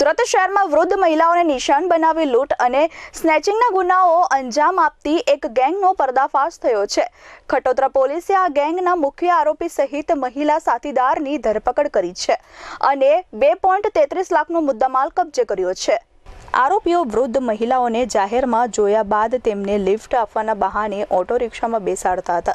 સુરત શહેરમાં વૃદ્ધ મહિલાઓને નિશાન બનાવી લૂંટ અને સ્નેચિંગના ગુનાઓ અંજામ આપતી એક ગેંગનો પર્દાફાશ થયો છે. ખટોદરા પોલીસે આ ગેંગના મુખ્ય આરોપી સહિત મહિલા સાથીદારની ધરપકડ કરી છે અને બે પોઈન્ટ તેત્રીસ લાખનો મુદ્દામાલ કબજે કર્યો છે. આરોપીઓ વૃદ્ધ મહિલાઓને જાહેરમાં જોયા બાદ તેમને લિફ્ટ આપવાના બહાને ઓટો રિક્ષામાં બેસાડતા હતા.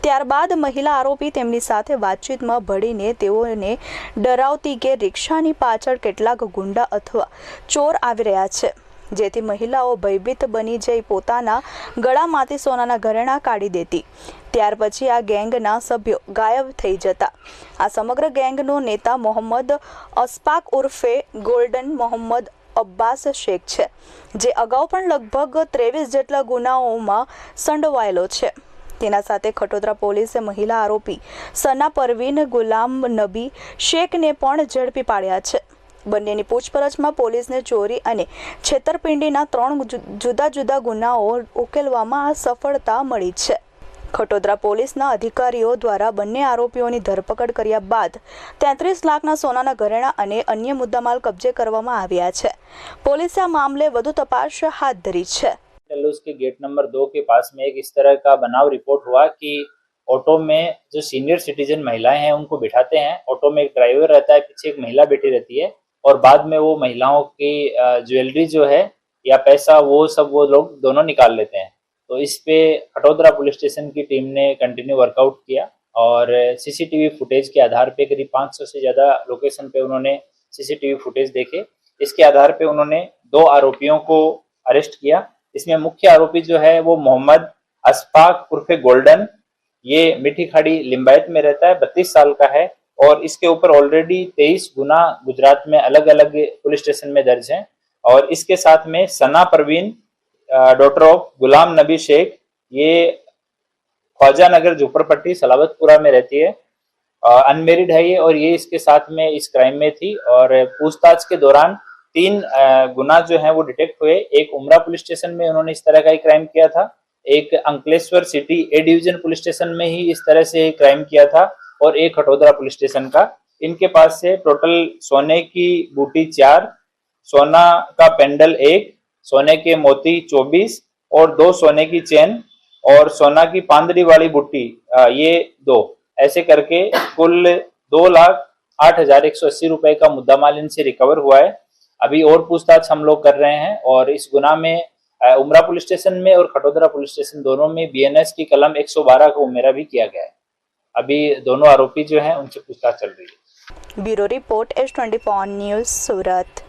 ત્યારબાદ મહિલા આરોપી તેમની સાથે વાતચીતમાં ભળીને તેઓને ડરાવતી કે રિક્ષાની પાછળ કેટલાક ગુંડા અથવા ચોર આવી રહ્યા છે. જેથી મહિલાઓ ભયભીત બની જઈ પોતાના ગળામાંથી સોનાના ઘરેણાં કાઢી દેતી. ત્યાર પછી આ ગેંગના સભ્યો ગાયબ થઈ જતા. આ સમગ્ર ગેંગનો નેતા મોહમ્મદ અસ્પાક ઉર્ફે ગોલ્ડન મોહમ્મદ અબ્બાસ શેખ છે, જે અગાઉ પણ લગભગ ત્રેવીસ જેટલા ગુનાઓમાં સંડોવાયેલો છે. તેના સાથે ખટોદરા પોલીસે મહિલા આરોપી સના પરવીન ગુલામ નબી શેખને પણ ઝડપી પાડ્યા છે. બંનેની પૂછપરછમાં પોલીસને ચોરી અને છેતરપિંડીના ત્રણ જુદા જુદા ગુનાઓ ઉકેલવામાં સફળતા મળી છે. ખટોદરા પોલીસના અધિકારીઓ દ્વારા બંને આરોપીઓની ધરપકડ કર્યા બાદ તેત્રીસ લાખના સોનાના ઘરેણાં અને અન્ય મુદ્દામાલ કબજે કરવામાં આવ્યા છે પોલીસે આ મામલે વધુ તપાસ હાથ ધરી છે टेलुस के गेट नंबर दो के पास में एक इस तरह का बनाव रिपोर्ट हुआ कि ऑटो में जो सीनियर सिटीजन महिलाएं हैं उनको बिठाते हैं ऑटो में एक ड्राइवर रहता है पीछे एक महिला बैठी रहती है और बाद में वो महिलाओं की अ, ज्वेलरी जो है या पैसा वो सब वो लोग दोनों निकाल लेते हैं तो इस पे खटोदरा पुलिस स्टेशन की टीम ने कंटिन्यू वर्कआउट किया और सीसीटीवी फुटेज के आधार पे करीब 500 से ज़्यादा लोकेशन पे उन्होंने सीसीटीवी फुटेज देखे। इसके आधार पे उन्होंने दो आरोपियों को अरेस्ट किया। इसमें मुख्य आरोपी जो है वो मोहम्मद अशफाक उर्फे गोल्डन। ये मीठी खाड़ी लिम्बायत में रहता है, बत्तीस साल का है और इसके ऊपर ऑलरेडी तेईस गुना गुजरात में अलग अलग पुलिस स्टेशन में दर्ज है। और इसके साथ में सना परवीन डॉटर ऑफ़ गुलाम नबी शेख, ये ख्वाजा नगर झुपड़पट्टी सलावतपुरा में रहती है। अनमेरिड है ये और ये इसके साथ में इस क्राइम में थी और पूछताछ के दौरान तीन गुना जो है वो डिटेक्ट हुए। एक उमरा पुलिस स्टेशन में उन्होंने इस तरह का ही क्राइम किया था। एक Ankleshwar city A division police station में ही इस तरह से क्राइम किया था और एक खटोदरा पुलिस स्टेशन का। इनके पास से टोटल सोने की बूटी चार, सोना का पेंडल एक सोने के मोती चौबीस और दो सोने की चेन और सोना की पांदरी वाली बुट्टी ये दो। ऐसे करके कुल दो लाख आठ हज़ार एक सौ अस्सी रुपए का मुद्दा माल इनसे रिकवर हुआ है। अभी और पूछताछ हम लोग कर रहे हैं और इस गुना में उमरा पुलिस स्टेशन में और खटोदरा पुलिस स्टेशन दोनों में बीएनएस की कलम 112 का उमेरा भी किया गया है। अभी दोनों आरोपी जो हैं, उनसे पूछताछ चल रही है। Bureau report, S twenty news, Surat.